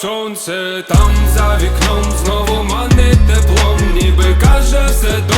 Сонце там за вікном знову манить теплом, ніби каже все добре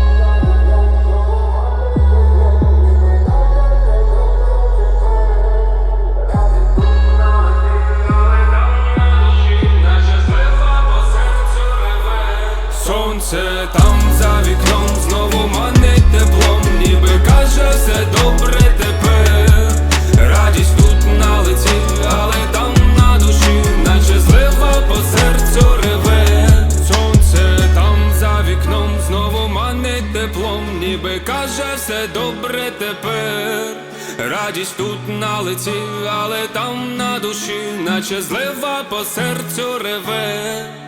Теплом, ніби каже все добре тепер. Радість тут на лиці, але там на душі, наче злива по серцю реве.